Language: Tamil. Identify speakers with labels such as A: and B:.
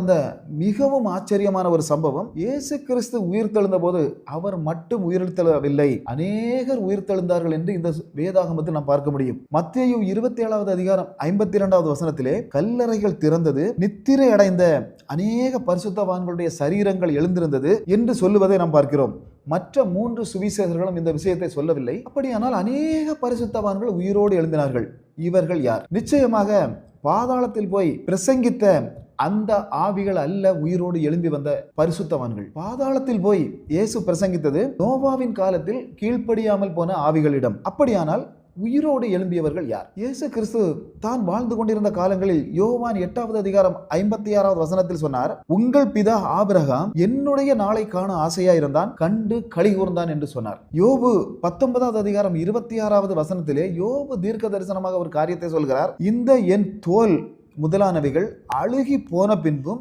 A: அந்த மிகவும் ஆச்சரியமான ஒரு சம்பவம். இயேசு கிறிஸ்து உயிர்த்தெழுந்த போது அவர் மட்டும் உயிர்த்தெழவில்லை அநேகர் உயிர்த்தெழுந்தார்கள் என்று இந்த வேதாகமத்தில் நாம் பார்க்க முடியும். மத்தியும் இருபத்தி ஏழாவது அதிகாரம் ஐம்பத்தி இரண்டாவது வசனத்திலே கல்லறைகள் திறந்தது நித்திரை அடைந்த அநேக பரிசுத்தவான்களுடைய சரீரங்கள் எழுந்திருந்தது என்று சொல்லுவதை நாம் பார்க்கிறோம். மற்ற மூன்று சுவிசேஷர்களும் இந்த விஷயத்தை சொல்லவில்லை. அப்படியானால் அநேக பரிசுத்தவான்கள் உயிரோடு எழுந்தினார்கள். இவர்கள் யார்? நிச்சயமாக பாதாளத்தில் போய் பிரசங்கித்த அந்த ஆவிகள் அல்ல உயிரோடு எழும்பி வந்த பரிசுத்தவான்கள். பாதாளத்தில் போய் இயேசு பிரசங்கித்தது நோவாவின் காலத்தில் கீழ்ப்படியாமல் போன ஆவிகளிடம். அப்படியானால் உயிரோடு எழும்பியவர்கள் யார்? இயேசு கிறிஸ்து தான் வாழ்ந்து கொண்டிருந்த காலங்களில் யோவான் எட்டாவது அதிகாரம் ஐம்பத்தி ஆறாவது வசனத்தில் சொன்னார் உங்கள் பிதா ஆபிரகாம் என்னுடைய நாளை காண ஆசையா இருந்தான் கண்டு களி கூர்ந்தான் என்று சொன்னார். யோபு பத்தொன்பதாவது அதிகாரம் இருபத்தி ஆறாவது வசனத்திலே யோபு தீர்க்க தரிசனமாக ஒரு காரியத்தை சொல்கிறார். இந்த என் தோல் முதலானவைகள் அழுகி போன பின்பும்